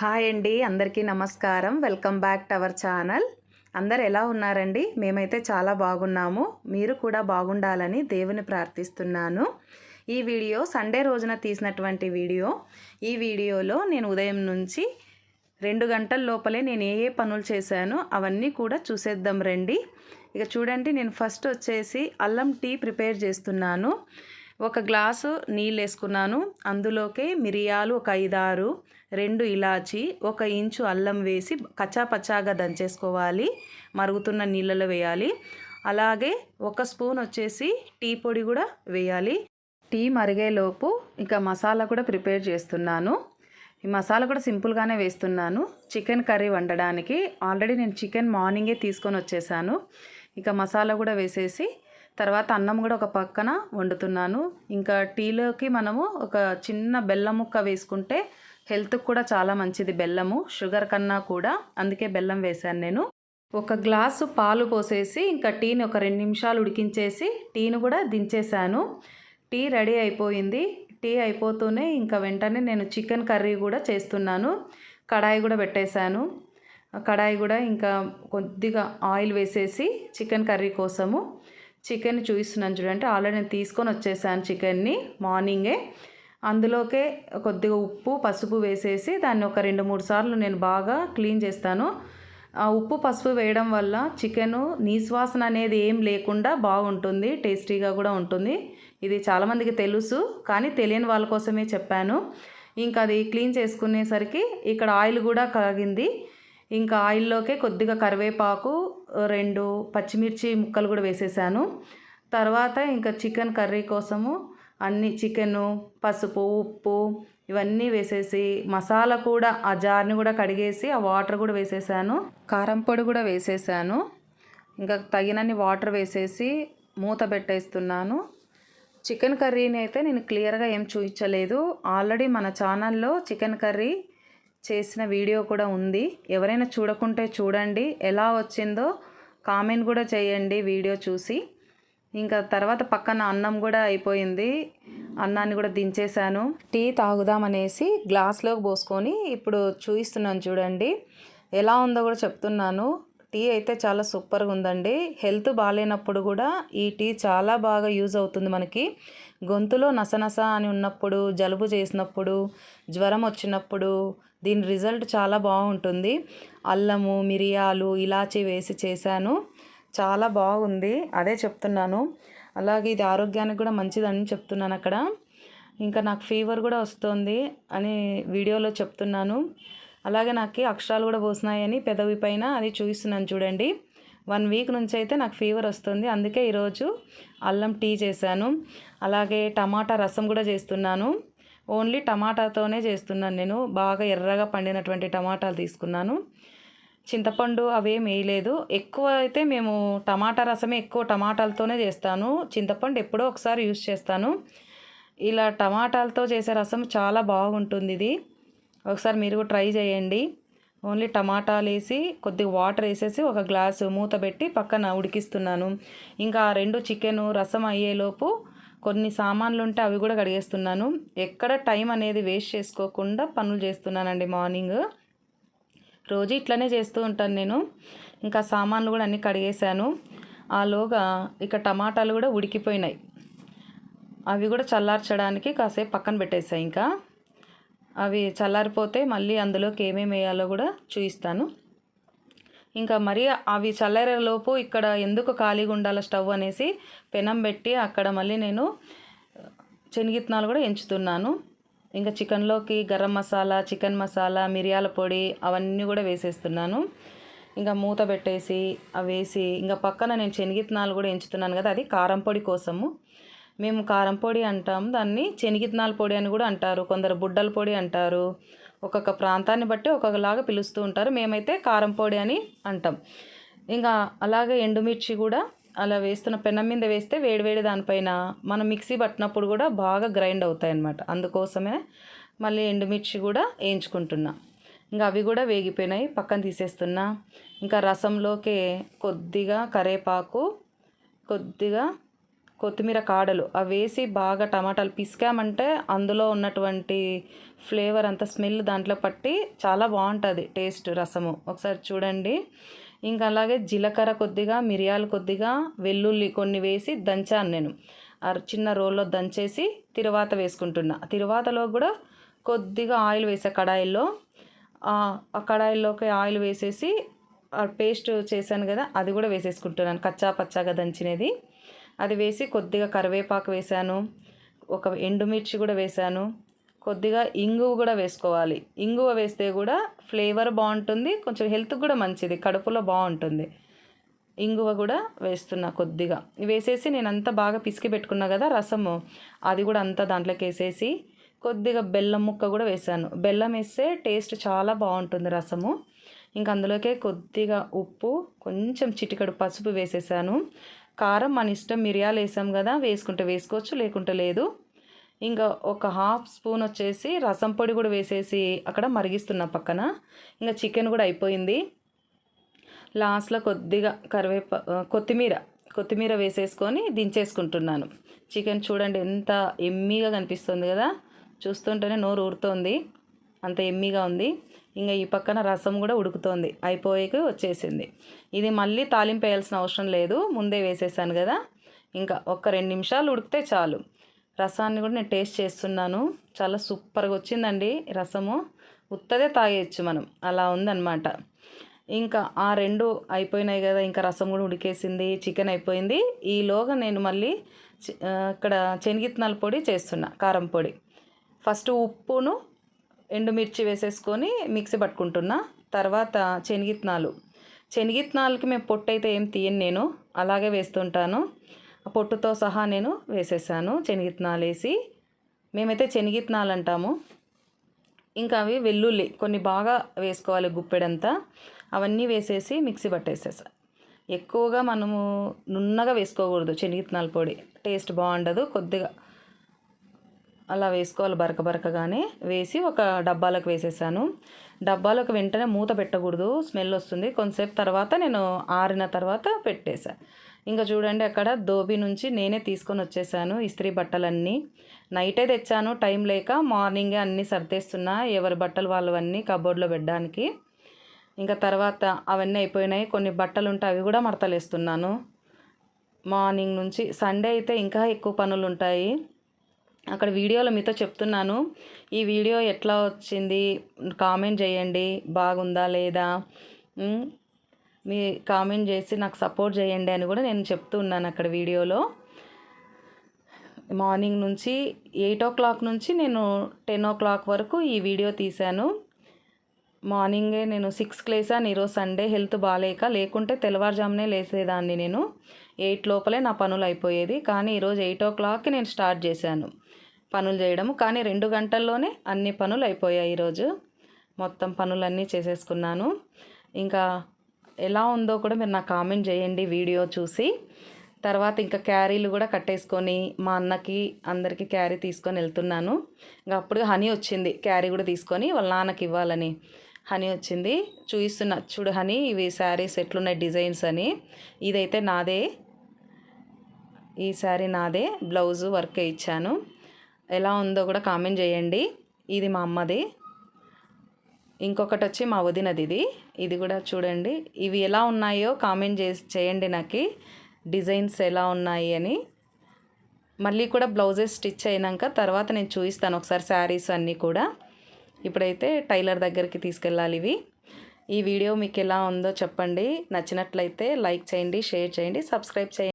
Hi అండి అందరికీ నమస్కారం. Welcome back to our channel. అందరు ఎలా ఉన్నారండి? మేమైతే చాలా బాగున్నాము. మీరు కూడా బాగుండాలని దేవుని ప్రార్థిస్తున్నాను. ఈ వీడియో సండే రోజున తీసినటువంటి వీడియో. ఈ వీడియోలో నేను ఉదయం నుంచి రెండు గంటల లోపలే నేను ఏ ఏ పనులు చేశానో అవన్నీ కూడా చూసేద్దాం రండి. ఇక చూడండి నేను ఫస్ట్ వచ్చేసి అల్లం టీ ప్రిపేర్ చేస్తున్నాను. ఒక గ్లాసు నీళ్ళు వేసుకున్నాను. అందులోకి మిరియాలు ఒక ఐదారు రెండు ఇలాచి ఒక ఇంచు అల్లం వేసి కచ్చా పచ్చాగా దంచేసుకోవాలి. మరుగుతున్న నీళ్ళలో వేయాలి. అలాగే ఒక స్పూన్ వచ్చేసి టీ పొడి కూడా వేయాలి. టీ మరిగేలోపు ఇంకా మసాలా కూడా ప్రిపేర్ చేస్తున్నాను. ఈ మసాలా కూడా సింపుల్గానే వేస్తున్నాను. చికెన్ కర్రీ వండడానికి ఆల్రెడీ నేను చికెన్ మార్నింగే తీసుకొని వచ్చేసాను. ఇక మసాలా కూడా వేసేసి తర్వాత అన్నం కూడా ఒక పక్కన వండుతున్నాను. ఇంకా టీలోకి మనము ఒక చిన్న బెల్లం ముక్క వేసుకుంటే హెల్త్కి కూడా చాలా మంచిది బెల్లము షుగర్ కన్నా కూడా. అందుకే బెల్లం వేశాను నేను. ఒక గ్లాసు పాలు పోసేసి ఇంకా టీని ఒక రెండు నిమిషాలు ఉడికించేసి టీని కూడా దించేశాను. టీ రెడీ అయిపోయింది. టీ అయిపోతూనే ఇంకా వెంటనే నేను చికెన్ కర్రీ కూడా చేస్తున్నాను. కడాయి కూడా పెట్టేశాను. కడాయి కూడా ఇంకా కొద్దిగా ఆయిల్ వేసేసి చికెన్ కర్రీ కోసము. చికెన్ చూపిస్తున్నాను చూడండి ఆల్రెడీ నేను తీసుకొని వచ్చేసాను చికెన్ని మార్నింగే. అందులోకే కొద్దిగా ఉప్పు పసుపు వేసేసి దాన్ని ఒక రెండు మూడు సార్లు నేను బాగా క్లీన్ చేస్తాను. ఆ ఉప్పు పసుపు వేయడం వల్ల చికెను నీశ్వాసన అనేది ఏం లేకుండా బాగుంటుంది టేస్టీగా కూడా ఉంటుంది. ఇది చాలామందికి తెలుసు కానీ తెలియని వాళ్ళ కోసమే చెప్పాను. ఇంకా అది క్లీన్ చేసుకునేసరికి ఇక్కడ ఆయిల్ కూడా కాగింది. ఇంకా ఆయిల్లోకే కొద్దిగా కరివేపాకు రెండు పచ్చిమిర్చి ముక్కలు కూడా వేసేసాను. తర్వాత ఇంకా చికెన్ కర్రీ కోసము అన్ని చికెను పసుపు ఉప్పు ఇవన్నీ వేసేసి మసాలా కూడా ఆ జార్ని కూడా కడిగేసి ఆ వాటర్ కూడా వేసేసాను. కారం పొడి కూడా వేసేసాను. ఇంకా తగినన్ని వాటర్ వేసేసి మూత పెట్టేస్తున్నాను. చికెన్ కర్రీని అయితే నేను క్లియర్గా ఏం చూపించలేదు. ఆల్రెడీ మన ఛానల్లో చికెన్ కర్రీ చేసిన వీడియో కూడా ఉంది. ఎవరైనా చూడకుంటే చూడండి. ఎలా వచ్చిందో కామెంట్ కూడా చేయండి వీడియో చూసి. ఇంకా తర్వాత పక్కన అన్నం కూడా అయిపోయింది. అన్నాన్ని కూడా దించేశాను. టీ తాగుదామనేసి గ్లాస్లోకి పోసుకొని ఇప్పుడు చూపిస్తున్నాను చూడండి. ఎలా ఉందో కూడా చెప్తున్నాను. టీ అయితే చాలా సూపర్గా ఉందండి. హెల్త్ బాగాలేనప్పుడు కూడా ఈ టీ చాలా బాగా యూజ్ అవుతుంది మనకి. గొంతులో నసనస అని ఉన్నప్పుడు జలుబు చేసినప్పుడు జ్వరం వచ్చినప్పుడు దీని రిజల్ట్ చాలా బాగుంటుంది. అల్లము మిరియాలు ఇలాచి వేసి చేశాను. చాలా బాగుంది. అదే చెప్తున్నాను. అలాగే ఇది ఆరోగ్యానికి కూడా మంచిదని చెప్తున్నాను అక్కడ. ఇంకా నాకు ఫీవర్ కూడా వస్తుంది అని వీడియోలో చెప్తున్నాను. అలాగే నాకు అక్షరాలు కూడా పోసినాయని పెదవి పైన అది చూపిస్తున్నాను చూడండి. వన్ వీక్ నుంచి అయితే నాకు ఫీవర్ వస్తుంది. అందుకే ఈరోజు అల్లం టీ చేశాను. అలాగే టమాటా రసం కూడా చేస్తున్నాను. ఓన్లీ టమాటాతోనే చేస్తున్నాను నేను. బాగా ఎర్రగా పండినటువంటి టమాటాలు తీసుకున్నాను. చింతపండు అవేం వేయలేదు ఎక్కువ అయితే మేము టమాటా రసమే ఎక్కువ టమాటాలతోనే చేస్తాను. చింతపండు ఎప్పుడో ఒకసారి యూస్ చేస్తాను. ఇలా టమాటాలతో చేసే రసం చాలా బాగుంటుంది ఇది. ఒకసారి మీరు ట్రై చేయండి. ఓన్లీ టమాటాలు వేసి కొద్దిగా వాటర్ వేసేసి ఒక గ్లాసు మూత పెట్టి పక్కన ఉడికిస్తున్నాను. ఇంకా రెండు చికెను రసం అయ్యేలోపు కొన్ని సామాన్లు ఉంటే అవి కూడా కడిగేస్తున్నాను. ఎక్కడ టైం అనేది వేస్ట్ చేసుకోకుండా పనులు చేస్తున్నానండి మార్నింగ్. రోజు ఇట్లనే చేస్తూ ఉంటాను నేను. ఇంకా సామాన్లు కూడా అన్నీ కడిగేశాను. ఆలోగా ఇక టమాటాలు కూడా ఉడికిపోయినాయి. అవి కూడా చల్లార్చడానికి కాసేపు పక్కన పెట్టేసాయి ఇంకా. అవి చల్లారిపోతే మళ్ళీ అందులోకి ఏమేమి వేయాలో కూడా చూపిస్తాను ఇంకా మరి అవి చల్లారేలోపు ఇక్కడ ఎందుకు ఖాళీగా ఉండాలి స్టవ్ అనేసి పెనం పెట్టి అక్కడ మళ్ళీ నేను శనగిత్తనాలు కూడా ఎంచుతున్నాను. ఇంకా చికెన్లోకి గరం మసాలా చికెన్ మసాలా మిరియాల పొడి అవన్నీ కూడా వేసేస్తున్నాను. ఇంకా మూత పెట్టేసి అవి వేసి ఇంకా పక్కన నేను శనగిత్తనాలు కూడా ఎంచుతున్నాను కదా అది కారం పొడి కోసము. మేము కారం పొడి అంటాం దాన్ని శనగిత్తనాల పొడి అని కూడా అంటారు. కొందరు బుడ్డల పొడి అంటారు. ఒక్కొక్క ప్రాంతాన్ని బట్టి ఒక్కొక్కలాగా పిలుస్తూ ఉంటారు. మేమైతే కారం పొడి అని అంటాం. ఇంకా అలాగే ఎండుమిర్చి కూడా అలా వేస్తున్న పెనం మీద వేస్తే వేడివేడి దానిపైన మనం మిక్సీ పట్టినప్పుడు కూడా బాగా గ్రైండ్ అవుతాయి అన్నమాట అందుకోసమే మళ్ళీ ఎండుమిర్చి కూడా వేయించుకుంటున్నా. ఇంకా అవి కూడా వేగిపోయినాయి. పక్కన తీసేస్తున్నా. ఇంకా రసంలోకి కొద్దిగా కరేపాకు కొద్దిగా కొత్తిమీర కాడలు. అవి వేసి బాగా టమాటాలు పిసికామంటే అందులో ఉన్నటువంటి ఫ్లేవర్ అంత స్మెల్ దాంట్లో పట్టి చాలా బాగుంటుంది టేస్ట్ రసము. ఒకసారి చూడండి. ఇంకా అలాగే జీలకర్ర కొద్దిగా మిరియాలు కొద్దిగా వెల్లుల్లి కొన్ని వేసి దంచాను నేను. చిన్న రోల్లో దంచేసి తిరువాత వేసుకుంటున్నా. తిరువాతలో కూడా కొద్దిగా ఆయిల్ వేసే కడాయిల్లో. ఆ కడాయిల్లోకి ఆయిల్ వేసేసి పేస్ట్ చేశాను కదా అది కూడా వేసేసుకుంటున్నాను. కచ్చా పచ్చాగా దంచినది. అది వేసి కొద్దిగా కరివేపాకు వేశాను. ఒక ఎండుమిర్చి కూడా వేశాను. కొద్దిగా ఇంగువ కూడా వేసుకోవాలి. ఇంగువ వేస్తే కూడా ఫ్లేవర్ బాగుంటుంది. కొంచెం హెల్త్ కూడా మంచిది. కడుపులో బాగుంటుంది. ఇంగువ కూడా వేస్తున్నా కొద్దిగా. వేసేసి నేను అంతా బాగా పిసికి పెట్టుకున్నా కదా రసము అది కూడా అంతా దాంట్లోకి వేసేసి కొద్దిగా బెల్లం ముక్క కూడా వేసాను. బెల్లం వేస్తే టేస్ట్ చాలా బాగుంటుంది రసము. ఇంకా అందులోకే కొద్దిగా ఉప్పు కొంచెం చిటికడు పసుపు వేసేసాను. కారం మన ఇష్టం మిరియాలు వేసాం కదా వేసుకుంటే వేసుకోవచ్చు లేకుంటే లేదు. ఇంకా ఒక హాఫ్ స్పూన్ వచ్చేసి రసం పొడి కూడా వేసేసి అక్కడ మరిగిస్తున్నా పక్కన. ఇంకా చికెన్ కూడా అయిపోయింది. లాస్ట్లో కొద్దిగా కరివేప కొత్తిమీర కొత్తిమీర వేసేసుకొని దించేసుకుంటున్నాను. చికెన్ చూడండి ఎంత ఎమ్మీగా కనిపిస్తుంది కదా. చూస్తుంటేనే నోరు ఊరుతోంది. అంత ఎమ్మీగా ఉంది. ఇంకా ఈ పక్కన రసం కూడా ఉడుకుతోంది. అయిపోయేకి వచ్చేసింది. ఇది మళ్ళీ తాలింపు వేయాల్సిన అవసరం లేదు. ముందే వేసేసాను కదా. ఇంకా ఒక రెండు నిమిషాలు ఉడికితే చాలు. రసాన్ని కూడా నేను టేస్ట్ చేస్తున్నాను. చాలా సూపర్గా వచ్చిందండి రసము. ఉత్తదే తాగేయచ్చు మనం. అలా ఉందన్నమాట. ఇంకా ఆ రెండు అయిపోయినాయి కదా ఇంకా రసం కూడా ఉడికేసింది చికెన్ అయిపోయింది. ఈలోగా నేను మళ్ళీ ఇక్కడ శనగిత్తనాల పొడి చేస్తున్నా కారం పొడి. ఫస్ట్ ఉప్పును ఎండుమిర్చి వేసేసుకొని మిక్సీ పట్టుకుంటున్నా తర్వాత శనగిత్తనాలు. శనగిత్తనాలకి మేము పొట్టు అయితే ఏం తీయను నేను అలాగే వేస్తుంటాను. పొట్టుతో సహా నేను వేసేసాను. శనగిత్తనాలు వేసి మేమైతే శనగిత్తనాలు అంటాము ఇంకా అవి వెల్లుల్లి కొన్ని బాగా వేసుకోవాలి గుప్పెడంతా. అవన్నీ వేసేసి మిక్సీ పట్టేసేసా. ఎక్కువగా మనము నున్నగా వేసుకోకూడదు శనగిత్తనాల పొడి. టేస్ట్ బాగుండదు కొద్దిగా అలా వేసుకోవాలి బరక బరకగానే. వేసి ఒక డబ్బాలోకి వేసేసాను. డబ్బాలోకి వెంటనే మూత పెట్టకూడదు స్మెల్ వస్తుంది. కొంతసేపు తర్వాత నేను ఆరిన తర్వాత పెట్టేశాను ఇంకా చూడండి అక్కడ దోబి నుంచి నేనే తీసుకొని వచ్చేసాను ఇస్త్రీ బట్టలన్నీ. నైటే తెచ్చాను టైం లేక మార్నింగే అన్నీ సర్దేస్తున్నా ఎవరి బట్టలు వాళ్ళవన్నీ కబోర్డ్లో పెట్టడానికి. ఇంకా తర్వాత అవన్నీ అయిపోయినాయి కొన్ని బట్టలు ఉంటే అవి కూడా మడతలేస్తున్నాను. మార్నింగ్ నుంచి సండే అయితే ఇంకా ఎక్కువ పనులు ఉంటాయి అక్కడ వీడియోలో మీతో చెప్తున్నాను ఈ వీడియో ఎట్లా వచ్చింది కామెంట్ చేయండి బాగుందా లేదా? మీ కామెంట్ చేసి నాకు సపోర్ట్ చేయండి అని కూడా నేను చెప్తున్నాను అక్కడ వీడియోలో. మార్నింగ్ నుంచి ఎయిట్ ఓ క్లాక్ నుంచి నేను టెన్ ఓ క్లాక్ వరకు ఈ వీడియో తీశాను. మార్నింగే నేను సిక్స్కి లేసాను ఈరోజు సండే హెల్త్ బాగాలేక లేకుంటే తెల్లవారుజామునే లేసేదాన్ని నేను. ఎయిట్ లోపలే నా పనులు అయిపోయేది కానీ ఈరోజు ఎయిట్ ఓ క్లాక్కి నేను స్టార్ట్ చేశాను పనులు చేయడము. కానీ రెండు గంటల్లోనే అన్ని పనులు అయిపోయాయి ఈరోజు. మొత్తం పనులన్నీ చేసేసుకున్నాను. ఇంకా ఎలా ఉందో కూడా మీరు నాకు కామెంట్ చేయండి వీడియో చూసి. తర్వాత ఇంకా క్యారీలు కూడా కట్టేసుకొని మా అన్నకి అందరికీ క్యారీ తీసుకొని వెళ్తున్నాను. ఇంకా అప్పుడు హనీ వచ్చింది క్యారీ కూడా తీసుకొని వాళ్ళ నాన్నకి ఇవ్వాలని. హనీ వచ్చింది చూయిస్తున్నా. చూడు హనీ ఇవి శారీస్ ఎట్లున్నాయి డిజైన్స్ అని. ఇదైతే నాదే. ఈ శారీ నాదే బ్లౌజు వర్క్ ఇచ్చాను. ఎలా ఉందో కూడా కామెంట్ చేయండి. ఇది మా అమ్మది. ఇంకొకటి వచ్చి మా వదినది ఇది. ఇది కూడా చూడండి. ఇవి ఎలా ఉన్నాయో కామెంట్ చేసి చేయండి నాకు. డిజైన్స్ ఎలా ఉన్నాయి అని. మళ్ళీ కూడా బ్లౌజెస్ స్టిచ్ అయినాక తర్వాత నేను చూపిస్తాను ఒకసారి శారీస్ అన్నీ కూడా. ఇప్పుడైతే టైలర్ దగ్గరికి తీసుకెళ్ళాలి ఇవి. ఈ వీడియో మీకు ఎలా ఉందో చెప్పండి. నచ్చినట్లయితే లైక్ చేయండి షేర్ చేయండి సబ్స్క్రైబ్ చేయండి.